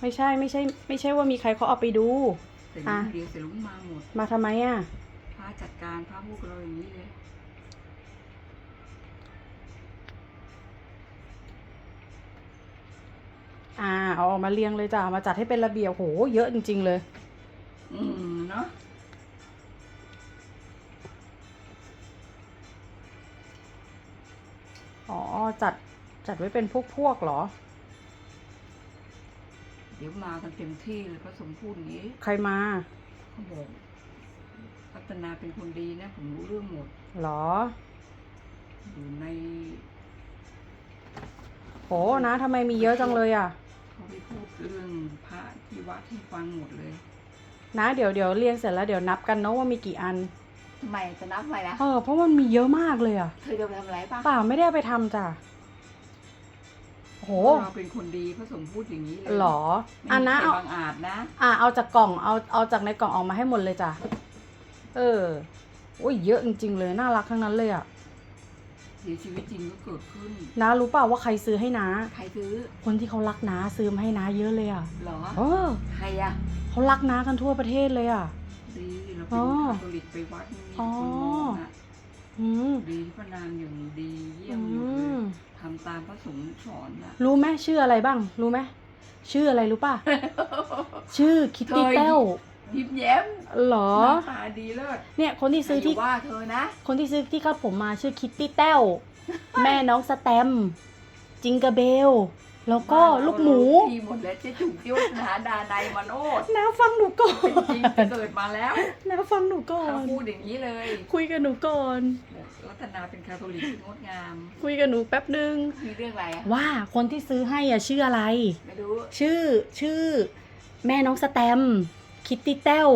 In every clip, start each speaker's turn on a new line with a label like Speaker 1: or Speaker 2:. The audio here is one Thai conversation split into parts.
Speaker 1: ไม่ใช่ไม่ใช่ ไม่ใช่ว่ามีใครเขาเอาไปดู
Speaker 2: เสร็จ
Speaker 1: อะ
Speaker 2: ลุงเดียวเสร็จลุงมาหมด
Speaker 1: มาทำไมอะ
Speaker 2: พระจัดการพระพูดกับเราอย่างนี้เลย
Speaker 1: อ่าเอาออกมาเรียงเลยจ้ะเอามาจัดให้เป็นระเบียบโหเยอะจริง ๆ เลย
Speaker 2: อืมเนาะ
Speaker 1: อ๋อจัดจัดไว้เป็นพวกพวกๆเหรอ
Speaker 2: เดี๋ยวมากันเต็มที่เลยพระสงฆ์พูดอย่างนี้
Speaker 1: ใครมา
Speaker 2: เขาบอกพัฒนาเป็นคนดีนะ ผมรู้เรื่องหมด
Speaker 1: เหรอ
Speaker 2: อยู่ใน
Speaker 1: โหนะทำไมมีเยอะจังเลยอะ
Speaker 2: เขาไปพูดเรื่องพระที่วัดที่ฟังหมดเลย
Speaker 1: นะเดี๋ยวเดี๋ยวเรียงเสร็จแล้วเดี๋ยวนับกันเนาะว่ามีกี่อัน
Speaker 2: ทำไมจะนับอะไรนะ
Speaker 1: เออเพราะมันมีเยอะมากเลยอะ
Speaker 2: เธอจะไปทำอะไรป่ะ
Speaker 1: เปล่าไม่ได้เอาไปทำจ้ะ โห
Speaker 2: เราเป็นคนดีพระสงฆ์พูดอย่างนี้เลย
Speaker 1: หรอ
Speaker 2: ไม่
Speaker 1: อัน
Speaker 2: มี
Speaker 1: นะ
Speaker 2: ใคร
Speaker 1: เอา
Speaker 2: บางอาจนะ
Speaker 1: อะเอาจากกล่องเอาเอาจากในกล่องออกมาให้หมดเลยจ้ะเออโอ้ยเยอะจริง ๆ เลยน่ารักทั้งนั้นเลยอะ
Speaker 2: เดี๋ยวชีวิตจริงก็เกิดขึ้น
Speaker 1: น้ารู้เปล่าว่าใครซื้อให้น้า
Speaker 2: ใครซื้อ
Speaker 1: คนที่เขารักน้าซื้อมาให้น้าเยอะเลยอะ
Speaker 2: เหรอ
Speaker 1: เออ
Speaker 2: ใครอะ
Speaker 1: เขารักน้ากันทั่วประเทศเลยอะ
Speaker 2: ดีเรา
Speaker 1: อ๋
Speaker 2: เป็น
Speaker 1: อ
Speaker 2: คาทอลิกไปวัดมี
Speaker 1: อ๋อ
Speaker 2: คนมองอะ
Speaker 1: อืม
Speaker 2: ดีพระนามอย่างดีเยี่ย
Speaker 1: อื
Speaker 2: มหมดเลย
Speaker 1: ม
Speaker 2: ทำตามพระสงฆ์สอนอะ
Speaker 1: รู้ไหมชื่ออะไรบ้าง รู้ไหมชื่ออะไรรู้ป่ะ ชื่อคิตตี้
Speaker 2: เคย
Speaker 1: เต้ว
Speaker 2: ยิ้มแย้ม
Speaker 1: เหรอ
Speaker 2: หน้าตาดีเลิศ
Speaker 1: เนี่ยคนที่ซื้อที่
Speaker 2: ย่าว่าเธอนะ
Speaker 1: คนที่ซื้อที่คาดผมมาชื่อคิตตี้เต้วแม่น้องสแตมป์จิงกระเบล แล้วก็ลูกหมู
Speaker 2: ทีหมดแล้วเจ๊จุกที่วัฒนาดาในยมาโนด
Speaker 1: น้าฟังหนูก่อน
Speaker 2: เป็นจริงจะเกิดมาแล้ว
Speaker 1: น้าฟังหนูก่อ
Speaker 2: เขา
Speaker 1: น
Speaker 2: พูดอย่างนี้เลย
Speaker 1: คุยกับหนูก่อน
Speaker 2: บอกรัตนาเป็นคาทอลิกที่งดงาม
Speaker 1: คุยกับหนูแป๊บนึง
Speaker 2: มีเรื่องอะไรอะ
Speaker 1: ว่าคนที่ซื้อให้อะชื่ออะไร
Speaker 2: ไม่รู้
Speaker 1: ชื่อชื่อ แม่น้องสแตมป์คิตตี้เต้ว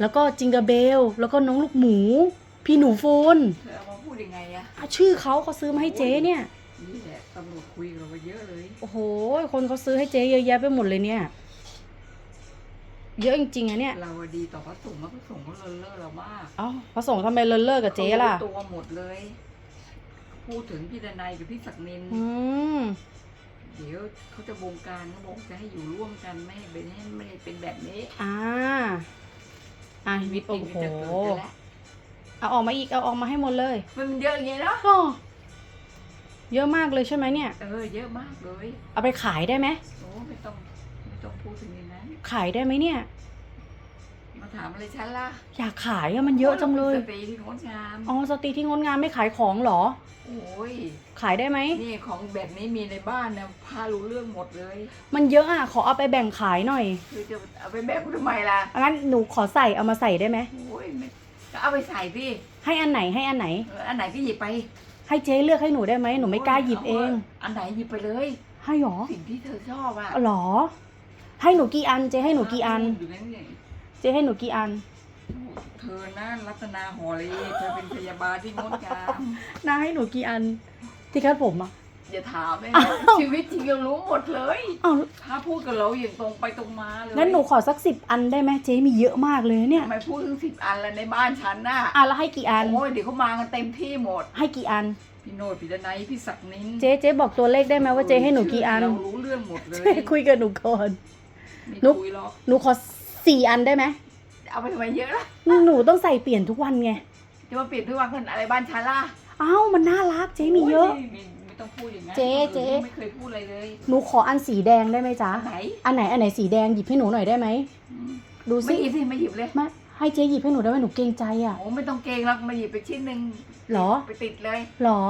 Speaker 1: แล้วก็จิงกระเบล แล้วก็น้องลูกหมู พี่หนูโฟน
Speaker 2: เธอเอามาพูดยังไงอะ
Speaker 1: อะชื่อเขาเขาซื้อมาให้เจ๊เนี่ย
Speaker 2: นี่แหละตำรวจคุยกับเราไปเยอะเลย
Speaker 1: โอ้โห คนเขาซื้อให้เจ๊เยอะแยะไปหมดเลยเนี่ย เยอะจริงๆอะเนี่ย
Speaker 2: เราอะดีต่อพระสงฆ์แล้วพระสงฆ์ก็เลิศเล่อเรามาก
Speaker 1: เอ้าพระสงฆ์ทำไมเลินเลิกกับเจ๊ล่ะ
Speaker 2: ขารู้ตัวหมดเลย พูดถึงพี่ดนัยกับพี่ศักดิ์นิน
Speaker 1: อืม
Speaker 2: เดี๋ยวเขาจะบงการเขาบอกจะให้อยู่ร่วมกันไม่ให้เป็นให้ไม่ให้เป็นแบบนี้
Speaker 1: อ่า อะ
Speaker 2: ชีวิตจ
Speaker 1: โอ้
Speaker 2: ริง
Speaker 1: โห
Speaker 2: มันจะเกิดกันแล้ว
Speaker 1: เอาออกมาอีก เอาออกมาให้หมดเลย
Speaker 2: มันเยอะอย่างเงี้ยเนาะ
Speaker 1: อ๋อ เยอะมากเลยใช่ไหมเนี่ย
Speaker 2: เออเยอะมากเลย
Speaker 1: เอาไปขายได้ไหม
Speaker 2: โอ้ไม่ต้องไม่ต้องพูดถึงอย่างนั้น
Speaker 1: ขายได้ไหมเนี่ย
Speaker 2: มาถามอะไรฉันล่ะ
Speaker 1: อยากขายอะมันเยอะจังเลย
Speaker 2: สตรีที่งดงาม
Speaker 1: อ๋อสตรีที่งดงามไม่ขายของเหรอ
Speaker 2: โอ้ย
Speaker 1: ขายได้ไหม
Speaker 2: นี่ของแบบนี้มีในบ้านนะพารู้เรื่องหมดเลย
Speaker 1: มันเยอะอะขอเอาไปแบ่งขายหน่อย
Speaker 2: คือจะเอาไปแบบทำไมล่ะ
Speaker 1: งั้นหนูขอใส่เอามาใส่ได้ไหม
Speaker 2: โอ้ยไม่ก็เอาไปใส่พี่
Speaker 1: ให้อันไหนให้อันไหน
Speaker 2: เอออันไหนก็หยิบไป
Speaker 1: ให้เจ๊เลือกให้หนูได้ไหมหนูไม่กล้าหยิบเอง
Speaker 2: อันไหนหยิบไปเลย
Speaker 1: ให้หรอ
Speaker 2: สิ่งที่เธอชอบอะ
Speaker 1: หรอ ให้หนูกี่อัน เจ๊ให้หนูกี่อัน
Speaker 2: อยู่นั่นไง
Speaker 1: เจ๊ให้หนูกี่อัน
Speaker 2: เธอนะรัตนาหอลีเธอเป็นพยาบาลที่งดงาม
Speaker 1: น้าให้หนูกี่อัน ที่คาดผมอะ
Speaker 2: อย่าถามเลย
Speaker 1: อ้า
Speaker 2: นะ
Speaker 1: ว
Speaker 2: ชีวิตจริงเรารู้หมดเลย
Speaker 1: อ้าว
Speaker 2: ถ้าพูดกับเราอย่างตรงไปตรงมาเลย
Speaker 1: งั้นหนูขอสักสิบอันได้ไหมเจ๊มีเยอะมากเลยเนี่ย
Speaker 2: ทำไมพูดถึงสิบอันแล้วในบ้านฉันน่ะ
Speaker 1: อะแล้วให้กี่อัน
Speaker 2: โอ้ยเดี๋ยวเขามากันเต็มที่หมด
Speaker 1: ให้กี่อัน
Speaker 2: พี่โนดพี่ดนัยพี่ศักดิ์นิน
Speaker 1: เจ๊เจ๊บอกตัวเลขได้ไหมว่าเจ๊ให้หนูกี่อัน
Speaker 2: เรารู้เรื่องหมดเลย
Speaker 1: เจ๊คุยกับหนูก่อน
Speaker 2: ไม่
Speaker 1: นุ๊ก
Speaker 2: คุยหรอก
Speaker 1: หนูขอสี่อันได้ไหม
Speaker 2: เอาไปทำไมเยอะล่ะ
Speaker 1: หนูต้องใส่เปลี่ยนทุกวันไง
Speaker 2: จะมาเปลี่ยนทุกวันคนอะไรบ้านฉันล่ะ
Speaker 1: อ้าวมันน่ารักเจ๊มีเยอะ
Speaker 2: โไม่ไม่ ต้องพูดอย่างนั้น
Speaker 1: เจ๊เจ๊
Speaker 2: ไม่เคยพูดอะไรเลย
Speaker 1: หนูขออันสีแดงได้ไหมจ๊ะ
Speaker 2: อันไหน
Speaker 1: อันไหนอันไหนสีแดงหยิบให้หนูหน่อยได้ไหม
Speaker 2: อืม
Speaker 1: ดู
Speaker 2: ไม่
Speaker 1: สิ
Speaker 2: หยิบสิไม่หยิบเลย
Speaker 1: มาให้เจ๊หยิบให้หนูได้ไหมหนูเกรงใจอะ
Speaker 2: โอ้ไม่ต้องเกรงหรอกมาหยิบไปชิ้นหนึ่ง
Speaker 1: หรอ
Speaker 2: ไปติดเลย
Speaker 1: หรอ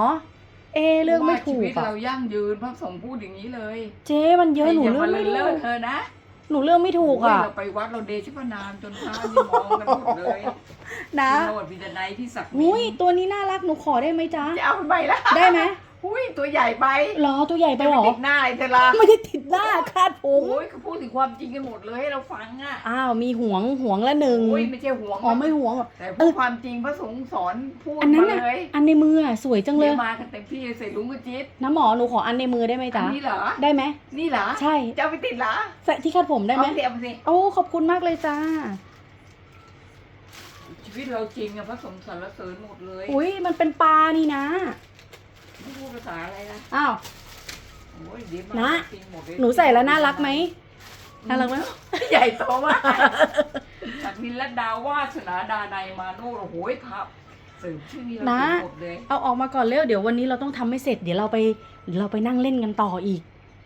Speaker 1: เอะเรื่องไม่ถู
Speaker 2: พราะว่าชีวิ
Speaker 1: ก
Speaker 2: ต
Speaker 1: อะ
Speaker 2: เรายั่งยืนพระสงฆ์พูดอย่างนี้เลย
Speaker 1: เจ๊มันเยอะหนู
Speaker 2: ย่า
Speaker 1: เรื่อง
Speaker 2: มา
Speaker 1: ไม่
Speaker 2: เลิ
Speaker 1: ถู
Speaker 2: ก
Speaker 1: ก
Speaker 2: เธอนะ
Speaker 1: หนูเรื่องไม่ถูกอะ
Speaker 2: โยเราไปวัดเราเดชพระนามจนพระนี่มองกันหมดเลย
Speaker 1: นะ
Speaker 2: พี่โนดพี่ดนัยพี่ศักดิ์นิ
Speaker 1: อุ้ย
Speaker 2: น
Speaker 1: ตัวนี้น่ารักหนูขอได้ไหมจ๊ะ
Speaker 2: จะเอาไปละ
Speaker 1: ได้ไหม
Speaker 2: อุ้ยตัวใหญ่ไป
Speaker 1: หรอตัวใหญ่ไป
Speaker 2: จะ
Speaker 1: หร
Speaker 2: ไป
Speaker 1: อ
Speaker 2: ติดหน้าอะไรเธอละ
Speaker 1: ไม่ได้ติดหน้าคาดผม
Speaker 2: โอ้ยเขาพูดถึงความจริงกันหมดเลยให้เราฟังอะ
Speaker 1: อ้าวมีห่วงห่วงละหนึ่ง
Speaker 2: โอ้ยไม่ใช่ห่วง
Speaker 1: อ๋อไม่ห่วงหรอก
Speaker 2: แต่พูดความจริงพระสงฆ์สอนพูด
Speaker 1: อันนั้น
Speaker 2: มา
Speaker 1: น่ะ
Speaker 2: เลย
Speaker 1: อันในมืออะสวยจังเล
Speaker 2: เดี๋ย
Speaker 1: ยว
Speaker 2: มากันเต็มที่ใส่ลุงกับจิ๊ด
Speaker 1: น้ำหมอหนูขออันในมือได้ไหม
Speaker 2: อั
Speaker 1: จ๊ะ
Speaker 2: นนี้เหรอ
Speaker 1: ได้ไหม
Speaker 2: นี่เหรอ
Speaker 1: ใช่
Speaker 2: จะเอาไปติดเหรอ
Speaker 1: ใส่ที่คาดผมได้ไหม
Speaker 2: เอาสิเอาไปสิ
Speaker 1: โอ้ขอบคุณมากเลยจ้า
Speaker 2: ชีวิตเราจริงอะพระสงฆ์สรรเสริญหมดเลย
Speaker 1: อุ้ยมันเป็นปลานี่นะ
Speaker 2: ไม่ พูดภาษาอะไรนะ
Speaker 1: อ้าว
Speaker 2: โอ้ยเดี๋ยวมา
Speaker 1: นะ
Speaker 2: จริงหมดเลย
Speaker 1: หนูใส่แล้วน่ารักไหมน่ารักไหม
Speaker 2: ใหญ่โตมากจากนินละดาวาสนาดานัยมาโนโอ้โหครับสืบชื่อนี้เรา
Speaker 1: นะ
Speaker 2: หมดเลย
Speaker 1: เอาออกมาก่อนเร็วเดี๋ยววันนี้เราต้องทำให้เสร็จเดี๋ยวเราไปเราไปนั่งเล่นกันต่ออีก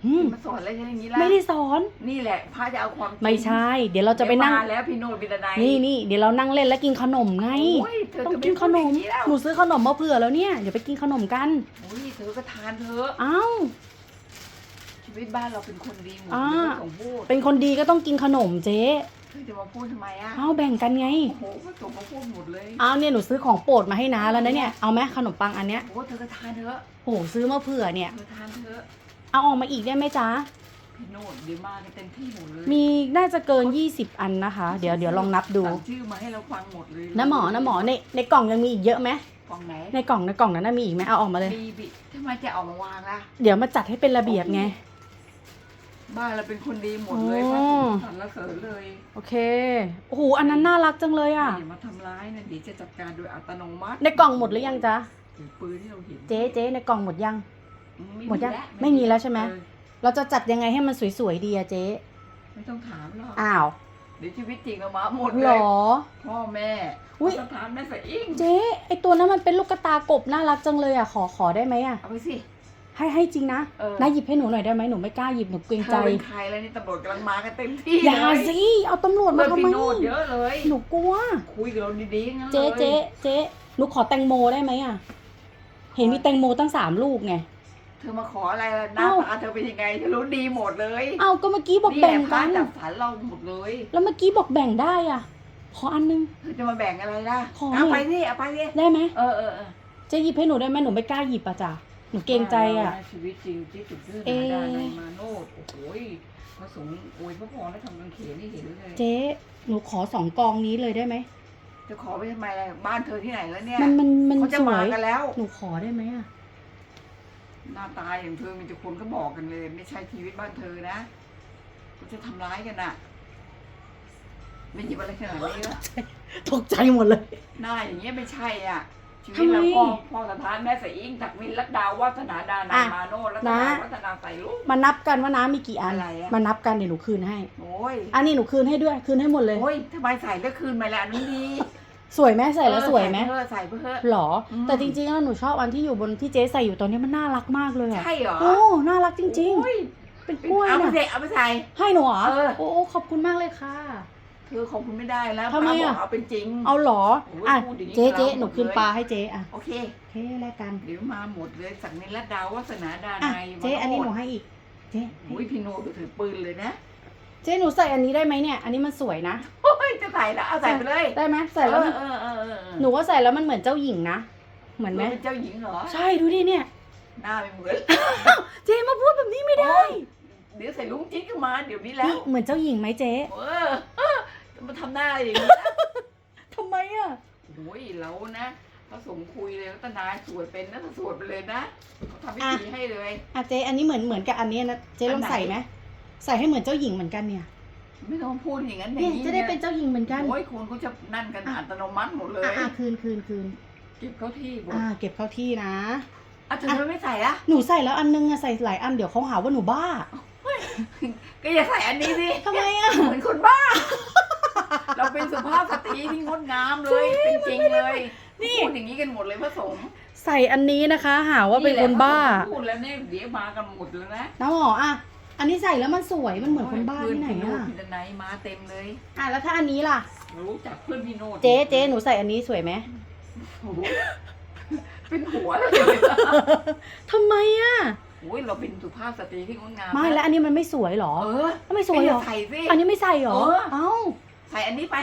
Speaker 1: อืม
Speaker 2: มาสอนอะไรกันอย่างนี้ล่ะ
Speaker 1: ไม่ได้สอน
Speaker 2: นี่แหละพระจะเอาความจริง
Speaker 1: ไม่ใช่ เดี๋ยวเราจะไปนั่ง
Speaker 2: เดี๋ยวมาแล้วพี่โนดบิดานัย
Speaker 1: นี่นี่เดี๋ยวเรานั่งเล่นแล้วกินขนมไง
Speaker 2: โอ้ยเธอ
Speaker 1: ต้อง
Speaker 2: จะ
Speaker 1: กินขนม
Speaker 2: พูดอย่างแล้ว
Speaker 1: หนูซื้อขนมมาเผื่อแล้วเนี่ย เดี๋ยวไปกินขนมกัน
Speaker 2: โอ้ยเธอก็ทานเถอะ
Speaker 1: เอ้า
Speaker 2: ชีวิตบ้านเราเป็นคนดีหมด
Speaker 1: อ่า
Speaker 2: ไม่ต้องพูด
Speaker 1: เป็นคนดีก็ต้องกินขนมเจ๊
Speaker 2: เธอจะมาพูดทำไมอะ
Speaker 1: เอ้าแบ่งกันไง
Speaker 2: โอ้โหก็จบมาพูดหมดเลย
Speaker 1: เอาเนี่ยหนูซื้อของโปรดมาให้น้าแล้วนะเนี่ย เอาไหมขนมปังอันเนี้ย
Speaker 2: โอ้เธอก็ทานเถอะ
Speaker 1: โหซื้อมาเผื่อเนี่ย
Speaker 2: เธอทานเถอะ
Speaker 1: เอาออกมาอีกได้ไหมจ๊ะ
Speaker 2: พี่โนดเดี๋ยวมากันเต็มที่หมดเลย
Speaker 1: มีน่าจะเกิน 20 อันนะคะ เดี๋ยวเดี๋ยวลองนับดู
Speaker 2: สั่งชื่อมาให้เราฟังหมดเลย
Speaker 1: น้าหมอน้าหมอในในกล่องยังมีอีกเยอะไหม
Speaker 2: ฟังไหน
Speaker 1: ในกล่องในกล่องนั้นนะมีอีกไหมเอาออกมาเลย
Speaker 2: มีบิทำไมจะเอามาวางล่ะ
Speaker 1: เดี๋ยวมาจัดให้เป็นระเบียบไง
Speaker 2: บ้านเราเป็นคนดีหมดเลย
Speaker 1: อ๋
Speaker 2: พ
Speaker 1: อ
Speaker 2: ระสงฆ์สรรเสริญเลย
Speaker 1: โอเคโอ้โหอันนั้นน่ารักจังเลยอะ
Speaker 2: อย่ามาทำร้ายนะเดี๋ยวจะจัดการโดยอัตโนมัติ
Speaker 1: ในกล่องหมดหรือยังจ๊ะ
Speaker 2: ถือปืนที่เราเห็น
Speaker 1: เจ๊เจ๊ในกล่องหมดยัง
Speaker 2: อื
Speaker 1: หมดยัง
Speaker 2: แล้ว
Speaker 1: ไม่มีแล้วใช่ไหม
Speaker 2: เออ
Speaker 1: เราจะจัดยังไงให้มันสวยๆดีอะเจ๊
Speaker 2: ไม่ต้องถามหรอก
Speaker 1: อ้าว
Speaker 2: เดี๋ยวชีวิตจริงเรามาหมด
Speaker 1: ห
Speaker 2: เล
Speaker 1: ร
Speaker 2: ย
Speaker 1: อ
Speaker 2: พ่อแม่
Speaker 1: อุ๊ย
Speaker 2: สถานแม่สะอิ่ง
Speaker 1: เจ๊ไอตัวนั้นมันเป็นลูกกระตากบน่ารักจังเลยอะขอขอได้ไหมอะ
Speaker 2: เอาไปสิ
Speaker 1: ให้ให้จริงนะ
Speaker 2: เออ
Speaker 1: น้าหยิบให้หนูหน่อยได้ไหมหนูไม่กล้าหยิบหนูเกรง
Speaker 2: เธ
Speaker 1: ใจ
Speaker 2: อเป็นใครแล้วนี่ตำรวจกำลังมากันเต็มที่
Speaker 1: อย่า
Speaker 2: เลย
Speaker 1: สิเอาตำรวจมา
Speaker 2: เพื่อน
Speaker 1: ทำไม
Speaker 2: พี่โนดเยอะเลย
Speaker 1: หนูกลัว
Speaker 2: คุยกับเราดีๆงั้น
Speaker 1: เจ๊
Speaker 2: เลย
Speaker 1: เจ๊เจ๊หนูขอแตงโมได้ไหมอะเห็นมีแตงโมตั้งสามลูกไง
Speaker 2: เธอมาขออะไรล่ะหน้า
Speaker 1: เอ้า
Speaker 2: ตาเธอเป็นยังไงเธอรู้ดีหมดเลย
Speaker 1: เอ้าก็เมื่อกี้บอก
Speaker 2: นี่
Speaker 1: แบ่ง
Speaker 2: พระ
Speaker 1: กัน
Speaker 2: จับสารเราหมดเลย
Speaker 1: แล้วเมื่อกี้บอกแบ่งได้อะ ขออันนึง
Speaker 2: เธอจะมาแบ่งอะไรล่ะ
Speaker 1: ขอ
Speaker 2: เอาไปสิเอาไปสิ
Speaker 1: ได้ไหม
Speaker 2: เออเออเออ
Speaker 1: เจ๊หยิบให้หนูได้ไหมหนูไม่กล้าหยิบอะจ้ะหนูเกรงใจอะ
Speaker 2: ว่าชีวิตจริงที่สุดเรื่อง
Speaker 1: เอ๊ะ
Speaker 2: ดาในยมาโนดโอ้โหยพระสงฆ์อวยพระพรและทำกันเขนให้เห็นเลย
Speaker 1: เจ๊หนูขอสองกองนี้เลยได้ไหม
Speaker 2: จะขอไปทำไมล่ะบ้านเธอที่ไหนแล้วเนี่ย
Speaker 1: มันมันมัน
Speaker 2: เขาจะ
Speaker 1: สว
Speaker 2: มายกันแล้ว
Speaker 1: หนูขอได้ไหมอะ
Speaker 2: หน้าตาอย่างเธอมีแต่คนก็บอกกันเลย ไม่ใช่ชีวิตบ้านเธอนะ ก็จะทำร้ายกันน่ะ ไม่หยิบอะไรขนาดนี้ละ
Speaker 1: ตกใจหมดเลย
Speaker 2: หน้าอย่างเงี้ยไม่ใช่อะ ชีวิ
Speaker 1: ทำ
Speaker 2: ต
Speaker 1: ไม
Speaker 2: เราพ่อพ่อสถานแม่สายอิงตักมินรัตดาวัฒนาดานา
Speaker 1: อะ
Speaker 2: มาโนรัต
Speaker 1: นะ
Speaker 2: นาวัฒนาใส่ลูก
Speaker 1: มานับกันว่าน้ำมีกี่อัน
Speaker 2: อะไรอะ
Speaker 1: มานับกันเดี๋ยวหนูคืนให้
Speaker 2: โอ้ย
Speaker 1: อันนี้หนูคืนให้ด้วย คืนให้หมดเลย
Speaker 2: โอ้ยทำไมใส่แล้วคืนมาแล้วอันนี้ดี
Speaker 1: สวยไหมใส่แล้วสวยไหม
Speaker 2: เออใส่เพื่อใส่เพื่อ
Speaker 1: หรอ
Speaker 2: อืม
Speaker 1: แต่จริงๆแล้วหนูชอบอันที่อยู่บนที่เจ๊ใส่อยู่ตอนนี้มันน่ารักมากเลยอะ
Speaker 2: ใช่เหรอ
Speaker 1: โอ้น่ารักจริง
Speaker 2: โอ้ย
Speaker 1: ๆ เป็นกล้วย
Speaker 2: เอาไป
Speaker 1: นะ
Speaker 2: ใส่เอาไปใส่
Speaker 1: ให้หนูเหรอ
Speaker 2: เออ
Speaker 1: โอ้โอ้ขอบคุณมากเลยค่ะ
Speaker 2: เธอของคุณไม่ได้แล้ว
Speaker 1: ทำไมอะ
Speaker 2: ป้าบอกเอาเป็นจริง
Speaker 1: เอาเหรอ
Speaker 2: โอ้ย
Speaker 1: อะ
Speaker 2: พูดอย่างนี้
Speaker 1: เจ๊เจ๊
Speaker 2: เรา
Speaker 1: หนูคืน
Speaker 2: หมดเลย
Speaker 1: ปลาให้เจ๊อะ
Speaker 2: โอเค
Speaker 1: โอเคแลกกัน
Speaker 2: เดี๋ยวมาหมดเลยสักนินรัตดาวัฒนาดา
Speaker 1: อะ
Speaker 2: ในย
Speaker 1: เจ๊อันนี้หนู
Speaker 2: มาโให้
Speaker 1: อีก เจ๊
Speaker 2: โอ้ยพี่โนดูถือปืนเลยนะ
Speaker 1: เจ๊หนูใส่อันนี้ได้ไหมเนี่ย อันนี้มันสวยนะ
Speaker 2: โอ้ยจะใส่ละเอาใส่ไปเลย
Speaker 1: ได้ไหมใส่แล้วมัน
Speaker 2: เออเออเออเออ
Speaker 1: หนูว่าใส่แล้วมันเหมือนเจ้าหญิงนะ เหมือนไหม
Speaker 2: เป็นเจ้าหญิงเหรอ
Speaker 1: ใช่ดูดิเนี่ย
Speaker 2: หน้าไม่เหมือน
Speaker 1: เจ๊มาพูดแบบนี้ไม่ได้
Speaker 2: โอ้ยเดี๋ยวใส่ลุงจิ๊กขึ้นมาเดี๋ยวนี้แล้
Speaker 1: นี่
Speaker 2: ว
Speaker 1: เหมือนเจ้าหญิงไหมเจ๊
Speaker 2: เออเออจะมาทำหน้าอย่างนี้นะ
Speaker 1: ทำไมอะ
Speaker 2: โอ้ยเรานะพระสงฆ์คุยเลยรัตนาสวดเป็นนะสวดไปเลยนะเขาทำพิธีให้เลย
Speaker 1: อะเจ๊อันนี้เหมือนเหมือนกับอันนี้นะ เจ๊ลองใส่ไหม ใส่ให้เหมือนเจ้าหญิงเหมือนกันเนี่ย
Speaker 2: ไม่ต้องพูดอย่างนั้นอ
Speaker 1: เนี่ย
Speaker 2: ย่างนี้
Speaker 1: จะได้เป็นเจ้าหญิงเหมือนกัน
Speaker 2: โอ้ยคุณก็จะนั่นกันอัตโนมัติหมดเลย
Speaker 1: อะอะคืนคืนคืน
Speaker 2: เก็บเข้าที่หมด
Speaker 1: อ่าเก็บเข้าที่นะ
Speaker 2: อะเธอทำไมไม่ใส่ละ
Speaker 1: หนูใส่แล้วอันนึงอะใส่หลายอันเดี๋ยวเขาหาว่าหนูบ้า
Speaker 2: ก็อย่าใส่อันนี้สิ
Speaker 1: ทำไมอะ
Speaker 2: เหมือนคนบ้า เราเป็นสุภาพสตรีที่งดงามเลย เป็นจริงเลย
Speaker 1: นี่
Speaker 2: พูดอย่างนี้กันหมดเลยพระสงฆ์
Speaker 1: ใส่อันนี้นะคะ หาว่าเป็นคนบ้า
Speaker 2: แหละพระสงฆ์พูดแล้วเนี่ยเดี๋ยวมากันหมดเลยนะ
Speaker 1: น้าหมออะ อันนี้ใส่แล้วมันสวยมันเหมือนคนบ้าที่ไหน
Speaker 2: เพื่
Speaker 1: อะ
Speaker 2: พี่โนดพี่ดนัยมาเต็มเลย
Speaker 1: อะแล้วถ้าอันนี้ล่ะ
Speaker 2: รู้จักเพื่อนพี่โนด
Speaker 1: เจ๊เจ๊หนูใส่อันนี้สวยไหม
Speaker 2: โอ้โหเป็นหัวเลย
Speaker 1: ทำไมอะ
Speaker 2: โอ้ยเราเป็นสุภาพสตรีที่งดงาม
Speaker 1: ไม่แล้วอันนี้มันไม่สวยเหรอ
Speaker 2: เออ
Speaker 1: ไม่สวยเหรอ
Speaker 2: ก็าใส่สิ
Speaker 1: อันนี้ไม่ใส่เหรอ
Speaker 2: เออ
Speaker 1: เอ้า
Speaker 2: ใส่อันนี้ไป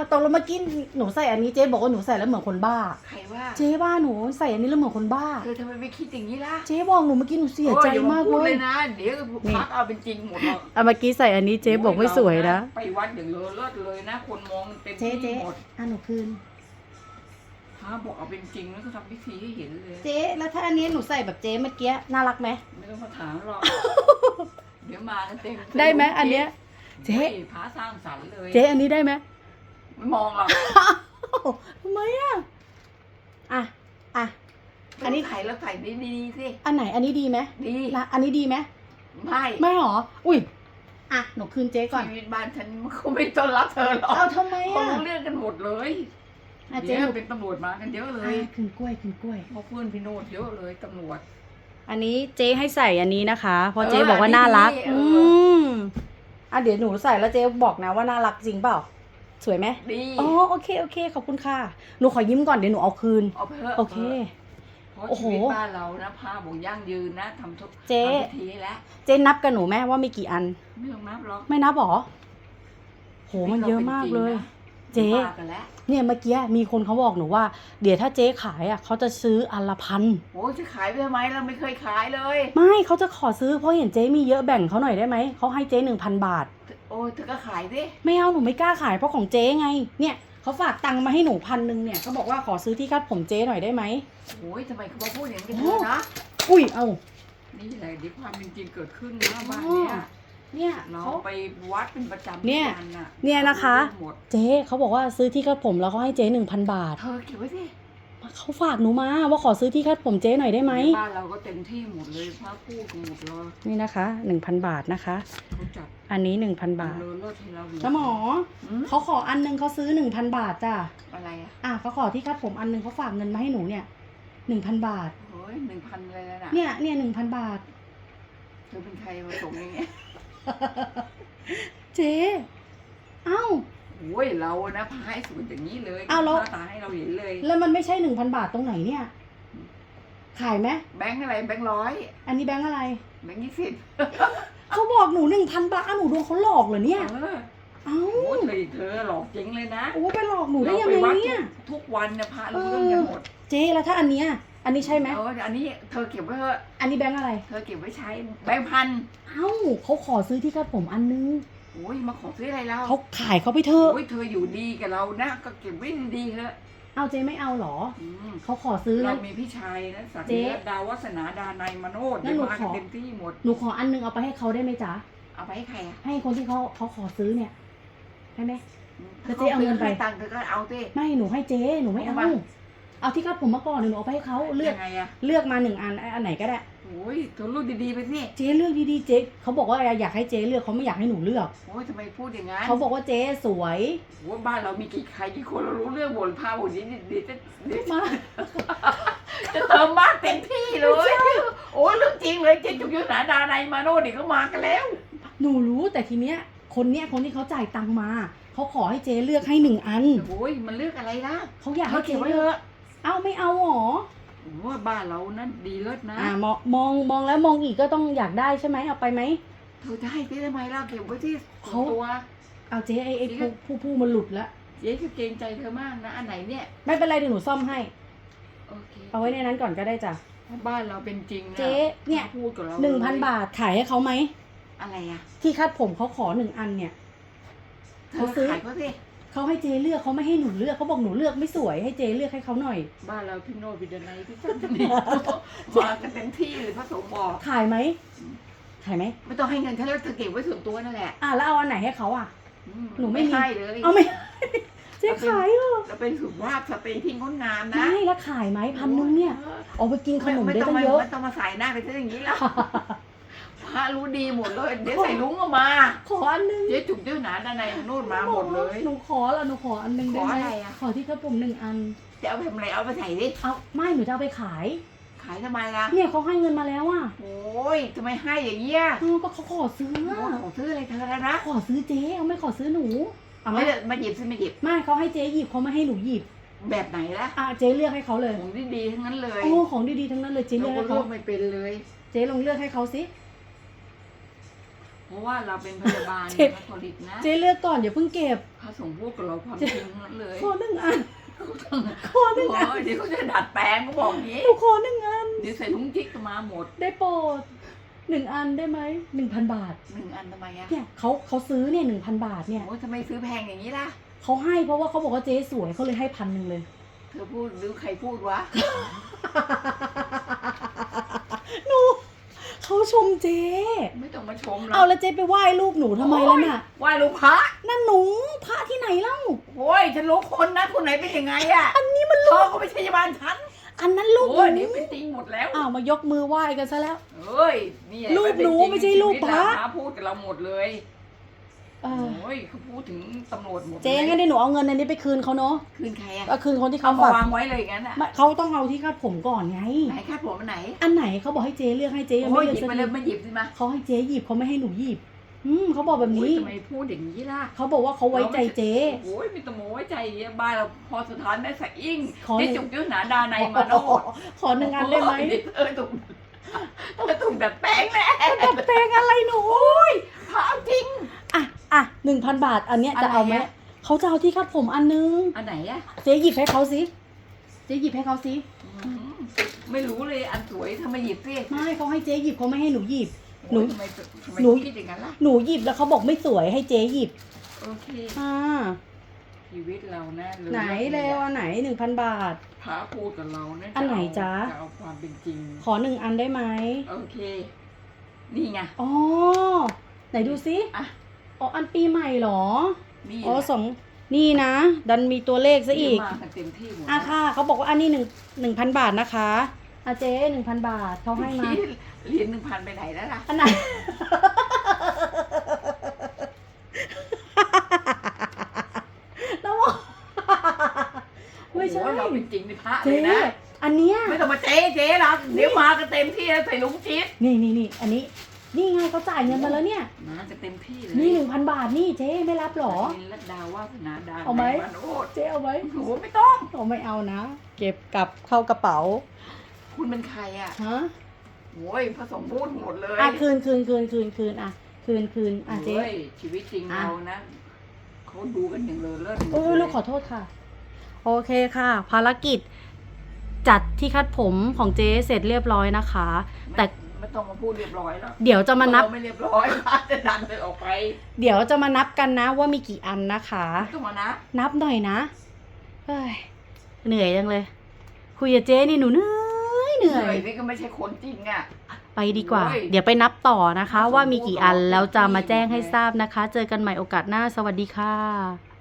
Speaker 1: อะตกลงเมื่อกี้หนูใส่อันนี้เจ๊บอกว่าหนูใส่แล้วเหมือนคนบ้า
Speaker 2: ใครว่า
Speaker 1: เจ๊บ้าหนูใส่อันนี้แล้วเหมือนคนบ้า
Speaker 2: เธอทำไมไม่คิดอย่างนี้ล่ะ
Speaker 1: เจ๊บอกหนูเมื่อกี้หนูเสียใจ
Speaker 2: โอ้อ
Speaker 1: มาก
Speaker 2: พูด
Speaker 1: เล
Speaker 2: เลยยนะ เดี๋ยวพักเอาเป็นจริงหมดหรอก
Speaker 1: อะเมื่อกี้ใส่อันนี้เจ๊บอกไม่สวยนะ
Speaker 2: ไปวัดอย่างเลอเลิศเลยนะ คนมองเต็ม
Speaker 1: เจ๊เจ๊
Speaker 2: ที่หมด
Speaker 1: อะหนูคืน
Speaker 2: พระบอกเอาเป็นจริงแล้วก็ทำพิธีให้เห็นเลย
Speaker 1: เจ๊แล้วถ้าอันนี้หนูใส่แบบเจ๊เมื่อกี้น่ารักไหม
Speaker 2: ไม่ต้องมาถามหรอก เดี๋ยวมากันเต็ม
Speaker 1: ได้ไหมอันเนี้ยเจ๊
Speaker 2: ฮ้ยพระสร้างสรรค์เลย
Speaker 1: เจ๊อันนี้ได้ไหม
Speaker 2: ไม่มองหรอก
Speaker 1: ทำไมอะ อะ อะ อันนี้
Speaker 2: ใส่แล้วใส่ดีๆสิ
Speaker 1: อันไหน อันนี้ดีไหม
Speaker 2: ดี
Speaker 1: นะอันนี้ดีไหม
Speaker 2: ไม่
Speaker 1: ไม่หรอ อุ้ย อะ หนูคืนเจ๊ก่อน
Speaker 2: ชีวิตบ้านฉันมันเขาไม่ต้อนรับเธอหรอก
Speaker 1: เอาทำไม
Speaker 2: เขา
Speaker 1: อะ
Speaker 2: รู้เรื่องกันหมดเลย
Speaker 1: อะเจ๊
Speaker 2: เดี๋ยว
Speaker 1: หนู
Speaker 2: เป็นตำรวจมากันเยอะเล
Speaker 1: อะ
Speaker 2: ย
Speaker 1: คืนกล้วยคืนกล้วย
Speaker 2: เพราะเพื่อนพี่โนดเยอะเลยตำรวจ
Speaker 1: อันนี้เจ๊ให้ใส่อันนี้นะคะเพราะ
Speaker 2: เออ
Speaker 1: เจ๊บอกว่า
Speaker 2: อันนี้
Speaker 1: น่ารัก
Speaker 2: ดีเอ
Speaker 1: อื
Speaker 2: ออื
Speaker 1: มอะเดี๋ยวหนูใส่แล้วเจ๊บอกนะว่าน่ารักจริงเปล่า สวยไหม
Speaker 2: ดี
Speaker 1: อ๋อโอเคโอเคขอบคุณค่ะ หนูขอยิ้มก่อนเดี๋ยวหนูเอาคืน
Speaker 2: เอาไปเถอะ
Speaker 1: โอเค
Speaker 2: เพราะ
Speaker 1: โอ้โห
Speaker 2: ชีวิตบ้านเรานะผ้าบอกยั่งยืนนะทำทุก
Speaker 1: เจ๊
Speaker 2: ทำพิธีให้แล้ว
Speaker 1: เจ๊นับกับหนูไหมว่ามีกี่อัน
Speaker 2: ไม่ต้องนับหรอก
Speaker 1: ไม่นับหรอโหมันเยอะมากเลยเจ๊
Speaker 2: บ้ากันแล้ว
Speaker 1: เนี่ยเมื่อกี้มีคนเขาบอกหนูว่า เดี๋ยวถ้าเจ๊ขายอะเขาจะซื้ออันละพัน
Speaker 2: โอ้ยจะขายไปทำไมเราไม่เคยขายเลย
Speaker 1: ไม่เขาจะขอซื้อเพราะเห็นเจ๊มีเยอะแบ่งเขาหน่อยได้ไหมเขาให้เจ๊หนึ่งพันบาท
Speaker 2: โอ้ยเธอก็ขายดิ
Speaker 1: ไม่เอาหนูไม่กล้าขายเพราะของเจ๊ไง เนี่ยเขาฝากตังค์มาให้หนูพันหนึ่งเนี่ยเขาบอกว่าขอซื้อที่คาดผมเจ๊หน่อยได้ไหม
Speaker 2: โอ้ยทำไมเขามาพูดอย่างนี้กับ
Speaker 1: โอ้
Speaker 2: เธอนะ
Speaker 1: อุ้ยเอา
Speaker 2: นี่แหละที่ความเป็นจริงเกิดขึ้นนะบ้านเนี้ย
Speaker 1: เนี่ย
Speaker 2: เรา
Speaker 1: เขา
Speaker 2: ไปวัดเป็นประจำ
Speaker 1: เนี่ย
Speaker 2: ทุกวัน่ะ
Speaker 1: เนี่ยนะคะ
Speaker 2: หมด
Speaker 1: เจ๊เขาบอกว่าซื้อที่คาดผมแล้วเขาให้เจ๊หนึ่งพันบาท
Speaker 2: เธอเก็บไว้สิ
Speaker 1: เขาฝากหนูมาว่าขอซื้อที่คาดผมเจ๊หน่อยได้ไหม
Speaker 2: บ้านเราก็เต็มที่หมดเลยพระพูดกันหมดเลย
Speaker 1: นี่นะคะหนึ่งพันบาทนะคะ
Speaker 2: เขาจัด
Speaker 1: อันนี้หนึ่งพันบาท
Speaker 2: เลอเลิศให้เราหมด
Speaker 1: แล้วหมอ
Speaker 2: อืม
Speaker 1: เขาขออันหนึงเขาซื้อหนึ่งพันบาทจ้ะ
Speaker 2: อะไรอะ
Speaker 1: อะเขาขอที่คาดผมอันหนึงเขาฝากเงินมาให้หนูเนี่ยหนึ่งพันบาท
Speaker 2: โอ้ยหนึ่งพันอะไรแล้วน่ะ
Speaker 1: เนี่ยเนี่ยหนึ่งพันบาท
Speaker 2: เธอเป็นใครมาส่งอย่างเงี้ย
Speaker 1: เจ๊เอ้า
Speaker 2: โอ้ยเราอะนะพายสวยอย่างนี้เลย
Speaker 1: เอาแล้ว
Speaker 2: หน้าตาให้เราเห็นเลย
Speaker 1: แล้วมันไม่ใช่หนึ่งพันบาทตรงไหนเนี่ย ขายไหม
Speaker 2: แบงค์อะไรแบงค์ร้อย
Speaker 1: อันนี้แบงค์อะไร
Speaker 2: แบงค์ยี่สิบ
Speaker 1: เขาบอกหนูหนึ่งพันบาทอ้าวหนูโดนเขาหลอกเหรอเนี่ย
Speaker 2: เออ
Speaker 1: เอ้า
Speaker 2: โอ้ยเธอเธอหลอกจริงเลยนะ
Speaker 1: โอ้ไปหลอกหนูได้ยัง
Speaker 2: เรา
Speaker 1: ไง
Speaker 2: ปวัด
Speaker 1: เนี่ย
Speaker 2: ทุกวันเนี่ยพระรู้เรื่องกันหมด
Speaker 1: เจ๊แล้วถ้าอันเนี้ย อันนี้ใช่ไหม
Speaker 2: เอออันนี้เธอเก็บไว้เถอะ
Speaker 1: อันนี้แบงค์อะไร
Speaker 2: เธอเก็บไว้ใช้แบงค์พัน
Speaker 1: เอ้าเขาขอซื้อที่คาดผมอันนึง
Speaker 2: โอ้ยมาขอซื้ออะไรเรา
Speaker 1: เขาขายเขาไปเถอะ
Speaker 2: โอ้ยเธออยู่ดีกับเรานะก็เก็บไว้ดีๆเถอะ
Speaker 1: เอาเจ๊ไม่เอาเหรอ
Speaker 2: อืม
Speaker 1: เขาขอซื้อ
Speaker 2: เรา
Speaker 1: งั้น
Speaker 2: มีพี่ชายนะสัต
Speaker 1: เจ๊
Speaker 2: ดาวัฒนาดานายมโนด
Speaker 1: งั้
Speaker 2: เดี๋ย
Speaker 1: นหนู
Speaker 2: วมากัน
Speaker 1: ขอ
Speaker 2: เต็มที่หมด
Speaker 1: หนูขออันนึงเอาไปให้เขาได้ไหมจ๊ะ
Speaker 2: เอาไปให้ใครอะ
Speaker 1: ให้คนที่เขาเขาขอซื้อเนี่ยได้ไหม
Speaker 2: อืม
Speaker 1: แล้วเจ๊เอาเงินไป
Speaker 2: ให้ตังค์เธอก็เอาสิ
Speaker 1: ไม่หนูให้เจ๊หนูไม่เอา
Speaker 2: เอามา
Speaker 1: เอาที่คาดผมมาก่อนหนูเอาไปให้เขาเลือก
Speaker 2: ยังไงอะ
Speaker 1: เลือกมาหนึ่งอันอันไหนก็ได้
Speaker 2: โอ้ยเธอรูดดีๆไปสิ
Speaker 1: เจ๊เลือกดีๆเจ๊เขาบอกว่าอยากให้เจ๊เลือกเขาไม่อยากให้หนูเลือก
Speaker 2: โอ้ยทำไมพูดอย่างนั้น
Speaker 1: เขาบอกว่าเจ๊สวย
Speaker 2: โอ้ยบ้านเรามีกี่ใครกี่คนเรารู้เรื่องหมดพาหมดนี้เดี๋ยวจะเดี๋ยว
Speaker 1: มา
Speaker 2: จะเติมบ้านเต็มที่เลย โอ้ยเรื่องจริงเลยเจ๊จุกยุทธนาดานายมาโนดเดี๋ยวเขามากันแล้ว
Speaker 1: หนูรู้แต่ทีเนี้ยคนเนี้ยคนที่เขาจ่ายตังค์มาเขาขอให้เจ๊เลือกให้หนึ่งอัน
Speaker 2: โอ้ยมันเลือกอะไรล่ะ
Speaker 1: เขาอยาก
Speaker 2: เขา
Speaker 1: ให้
Speaker 2: เก็
Speaker 1: เจ๊
Speaker 2: บไว้
Speaker 1: เลื
Speaker 2: เถ
Speaker 1: อก
Speaker 2: อะ
Speaker 1: เอ้าไม่เอาหรอ
Speaker 2: โอ้ยบ้านเรานั้นดีเลิศนะ
Speaker 1: อ่ามองมองมองแล้วมองอีกก็ต้องอยากได้ใช่ไหมเอาไปไหม
Speaker 2: เธอจะให้เจ๊ทำไมล่ะเก็บไว้ที่
Speaker 1: เขา
Speaker 2: ตัว
Speaker 1: เอาเจ๊ไอ้ไอ้ผู้ผู้ผู้มันหลุดแล้ว
Speaker 2: เจ๊ก็เกรงใจเธอมากนะ อันไหนเนี่ย
Speaker 1: ไม่เป็นไรเดี๋ยวหนูซ่อมให้
Speaker 2: โอเค
Speaker 1: เอาไว้ในนั้นก่อนก็ได้จ้ะ
Speaker 2: เพราะบ้านเราเป็นจริงนะ
Speaker 1: เจ๊เนี่ย
Speaker 2: ขาพูดกับเรา
Speaker 1: หนึ่งพัน
Speaker 2: เลย
Speaker 1: บาทขายให้เขาไหม
Speaker 2: อะไรอะ
Speaker 1: ที่คาดผมเขาขอหนึ่งอันเนี่ย
Speaker 2: เธอ
Speaker 1: เขาซื้อ
Speaker 2: ขายเขาสิ
Speaker 1: เขาให้เจเลือกเขาไม่ให้หนูเลือกเขาบอกหนูเลือกไม่สวยให้เจเลือกให้เขาหน่อย
Speaker 2: บ้านเราพี่โนบิดนัยพี่จันทนีมากันเต็มที่เลยพระสงฆ์บอก
Speaker 1: ขายไหมขายไหม
Speaker 2: ไม่ต้องให้เงินฉันแล้วเธอเก็บไว้ส่วนตัวนั่นแหละ
Speaker 1: อะแล้วเอาอันไหนให้เขาอะ
Speaker 2: อื
Speaker 1: หนูไม่มี
Speaker 2: ให้เลย
Speaker 1: เอาไม่เจ๊ขายเหรอ
Speaker 2: เราเป็นสุภาพสตรีที่งดงามนะ
Speaker 1: ไม่แล้วขายไหมพันนึงเนี่ยเอาไปกินขนมได้
Speaker 2: ต้อ
Speaker 1: ตั้
Speaker 2: ง
Speaker 1: ง
Speaker 2: มา
Speaker 1: เยอะ
Speaker 2: ไม่ต้องมาใส่หน้าไปซะอย่างนี้แล้ว พระรู้ดีหมดเลย เดี๋ยวใส่ลุงออกมา
Speaker 1: ขออันนึง
Speaker 2: เจ๊จุกเจ้าหนาด้านในนู่นมาหมดเลย
Speaker 1: หนูขอละหนูขออันนึงได้ไหม
Speaker 2: ขออะไรอะ
Speaker 1: ขอที่กระผมหนึ่งอัน
Speaker 2: จะเอาไปทำอะไรเอาไปใส่ดิ
Speaker 1: เอาไม่หนูจะเอาไปขาย
Speaker 2: ขายทำไมล่ะ
Speaker 1: เนี่ยเขาให้เงินมาแล้วอะ
Speaker 2: โอ้ยทำไมให้อย่างเงี้ย
Speaker 1: เออก็เขาขอซื้อ
Speaker 2: โอ้ยของซื้ออะไรเธอแล้วนะ
Speaker 1: ขอซื้อเจ๊เขาไม่ขอซื้อหนูเอาไหม
Speaker 2: ไม่ได้มาหยิบซิมาหยิบ
Speaker 1: ไม่เขาให้เจ๊หยิบเขาไม่ให้หนูหยิบ
Speaker 2: แบบไหนล่ะ
Speaker 1: อะเจ๊เลือกให้เขาเลย
Speaker 2: ของดีๆทั้งนั้นเลย
Speaker 1: โอ้ของดีๆทั้งนั้นเลยเจ๊เลื
Speaker 2: เรา
Speaker 1: อก
Speaker 2: ก็
Speaker 1: ให้
Speaker 2: เลื
Speaker 1: เขา
Speaker 2: อกไม่เป็นเลย
Speaker 1: เจ๊ลองเลือกให้เขาสิ
Speaker 2: เพ ราะว่าเราเป็นพยาบาล
Speaker 1: เจ็บ
Speaker 2: คาทอลิกนะ
Speaker 1: เจ๊เลือกก่อนอย่าเพิ่งเก็บ
Speaker 2: พระสงฆ์พูดกับเราความจริงทั้งนั้นเลย
Speaker 1: ขอหนึ่งอันขอห
Speaker 2: โอ้
Speaker 1: นึ่งอัน
Speaker 2: ยเดี๋ยวเขาจะดัดแปลงก็บอกอย่างนี้
Speaker 1: หนูขอหนึ่งอัน
Speaker 2: เดี๋ยวใส่ถุงจิ๊กมาหมด
Speaker 1: ได้โปรดหนึ่งอันได้ไหมหนึ่งพันบาท
Speaker 2: หนึ่งอันทำไมอะ
Speaker 1: เนี่ยเขาเขาซื้อเนี่ยหนึ่งพันบาทเนี่ย
Speaker 2: โอ้ยทำไมซื้อแพงอย่างนี้ล่ะ
Speaker 1: เขาให้เพราะว่าเขาบอกว่าเจ๊สวยเขาเลยให้พันหนึ่งเลย
Speaker 2: เธอพูดหรือใครพูดวะ
Speaker 1: หนู เขาชมเจ๊
Speaker 2: ไม่ต้องมาชม
Speaker 1: เอาแล้วเจ๊ไปไหว้รูปหนูทำไมล่ะน่ะ
Speaker 2: ไหว้หลูกพระ
Speaker 1: นั่นหนูพระที่ไหนเล่า
Speaker 2: โอ้ยฉันรู้คนนะคนไหนเป็นยังไงอะ
Speaker 1: อันนี้มัน
Speaker 2: เธอก็ไม่ใช่พยาบาลฉัน
Speaker 1: อันนั้นรูปห
Speaker 2: โอ้ย
Speaker 1: นู
Speaker 2: นี่เป็นจริงหมดแล้ว
Speaker 1: อ้าวมายกมือไหว้กันซะแล้ว
Speaker 2: เอ้ยนี่แหละ
Speaker 1: รูปหนู
Speaker 2: เป็จง
Speaker 1: ไม่ใช่รูป
Speaker 2: ชีวิต
Speaker 1: พระ
Speaker 2: พระพูดกับเราหมดเลย
Speaker 1: เออ
Speaker 2: โอ้ยเขาพูดถึงตำรวจหมด
Speaker 1: เจ๊งั้นเดี๋ยวหนูเอาเงินอันนี้ไปคืนเขาเนาะ
Speaker 2: คืนใครอะ
Speaker 1: ก็คืนคนที่
Speaker 2: เขา
Speaker 1: เขา
Speaker 2: มา
Speaker 1: แบบ
Speaker 2: วางไว้เลยอย่างนั้นอะ
Speaker 1: ไม่เขาต้องเอาที่คาดผมก่อนไง
Speaker 2: ไหนคาดผมอันไหน
Speaker 1: อันไหนเขาบอกให้เจ๊เลือกให้เจ๊ยัง
Speaker 2: โอ้
Speaker 1: ไม่
Speaker 2: ย
Speaker 1: เลือก
Speaker 2: หยิบ
Speaker 1: สัก
Speaker 2: มา
Speaker 1: ที
Speaker 2: เลยมาหยิบสิมา
Speaker 1: เขาให้เจ๊หยิบเขาไม่ให้หนูหยิบ อืมเขาบอกแบบ
Speaker 2: โอ้ย
Speaker 1: นี้
Speaker 2: ทำไมพูดอย่างนี้ล่ะ
Speaker 1: เขาบอกว่าเขาไว้ใจเจ๊
Speaker 2: โอ้ยมีแตโมไว้ใจเยอะบ้านเราพอสุดท้ายได้สักอิ่ง
Speaker 1: ขอหนึ่
Speaker 2: ได้
Speaker 1: ง
Speaker 2: จุกยุทธนาดาในมาโนด
Speaker 1: ขอหนึ่งอันได้ไหม
Speaker 2: เออถูกเออถูกดัดแปลงแน่
Speaker 1: ดัดแปลงอะไรหนู
Speaker 2: พาจริง
Speaker 1: อะอะหนึ่งพันบาท อันเนี้ยจะเอาไหม
Speaker 2: อะไรอะ
Speaker 1: เขาจะเอาที่คาดผมอันนึง
Speaker 2: อันไหนอะ
Speaker 1: เจ๊หยิบให้เขาสิเจ๊หยิบให้เขาสิ
Speaker 2: อืมไม่รู้เลยอันสวยทำไมหยิบสิ
Speaker 1: ไม่เขาให้เจ๊หยิบเขาไม่ให้หนูหยิบ หนู
Speaker 2: โอ้ยทำไมทำไม
Speaker 1: หนู
Speaker 2: คิดอย่างนั้นล่ะ
Speaker 1: หนูหยิบแล้วเขาบอกไม่สวยให้เจ๊หยิบ
Speaker 2: โอเค
Speaker 1: อ่า
Speaker 2: ชีวิตเรานะรือ
Speaker 1: ไหนเร็วอันไหนหนึ่งพันบาท
Speaker 2: พระพูดกับเราเนี่ย
Speaker 1: อันไหน
Speaker 2: จ
Speaker 1: จ๊ะ
Speaker 2: จะเอาความเป็นจริง
Speaker 1: ขอหนึ่งอันได้ไหม
Speaker 2: โอเค นี่ไง
Speaker 1: อ๋อไหนดูสิ
Speaker 2: อะ
Speaker 1: อ๋ออันปีใหม่เหรอ
Speaker 2: นี่
Speaker 1: อ๋อ
Speaker 2: แหละ
Speaker 1: สองนี่นะ ดันมีตัวเลขซะอีก
Speaker 2: เดี๋ยวมากันเต็มที่หมด
Speaker 1: อะค่ะ เขาบอกว่าอันนี้หนึ่งหนึ่งพันบาทนะคะอาเจ๊หนึ่งพันบาทเขาให้มา
Speaker 2: พี่เหรียญหนึ่งพันไปไหนแล้วล่ะ
Speaker 1: อันไหนแล้วบอกไม่ใช่
Speaker 2: โอ้โหเราเป็นจริงในพระเล
Speaker 1: เจ๊
Speaker 2: ยนะ
Speaker 1: อันเนี้ย
Speaker 2: ไม่ต้องมาเจ๊เจ๊หรอกเดี๋ยวมากันเต็มที่แล้วใส่ลุงชิด
Speaker 1: นี่นี่นี่อันนี้ นี่ไงเขาจ่ายเงินมาแล้วเนี่ย
Speaker 2: มากัน เต็มที่เลย
Speaker 1: นี่หนึ่งพันบาทนี่เจ๊ไม่รับหรอ
Speaker 2: เนรัตดาวาสนาดา
Speaker 1: เอาไหม
Speaker 2: นโอด
Speaker 1: เจ๊เอาไว้
Speaker 2: โอ้โหไม่ต้อง
Speaker 1: เราไม่เอานะ เก็บกลับเข้ากระเป๋า
Speaker 2: คุณเป็นใครอะ
Speaker 1: ฮะ
Speaker 2: โอ้ยผสมพูดหมดเลย
Speaker 1: อะคืนคืนคืนคืนคืนอะคืนคืนอะเจ๊
Speaker 2: โอ้ยชีวิตจริง
Speaker 1: อะ
Speaker 2: เรานะเขาดูกันอย่างเลอเลิศหมด
Speaker 1: โอ้ย
Speaker 2: เลย
Speaker 1: ลูกขอโทษค่ะ โอเคค่ะ ภารกิจจัดที่คัดผมของเจ๊เสร็จเรียบร้อยนะคะ แต่
Speaker 2: ไม่ ต้องมาพูดเรียบร้อยแล้ว
Speaker 1: เดี๋ยวจะมานับ
Speaker 2: เรไม่เรียบร้อยพระจะดันเธอออกไป
Speaker 1: เดี๋ยวจะมานับกันนะว่ามีกี่อันนะคะ
Speaker 2: ไม่ต้องมานะ
Speaker 1: นับหน่อยนะเฮ้ยเหนื่อยจังเลย คุยกับเจ๊นี่หนูเหนื่อยเห
Speaker 2: เห
Speaker 1: นื่
Speaker 2: นื่
Speaker 1: อ
Speaker 2: อยยนี่ก็ไม่ใช่คนจริงอะ
Speaker 1: ไปดีกว่า
Speaker 2: โอ้ย
Speaker 1: เดี๋ยวไปนับต่อนะคะว่ามีกี่อัน
Speaker 2: สมมุติ
Speaker 1: แล้วจะมา
Speaker 2: เรา
Speaker 1: แจ้งให้
Speaker 2: ที่
Speaker 1: ทราบนะคะ เจอกันใหม่โอกาสหน้า สวัสดีค่ะ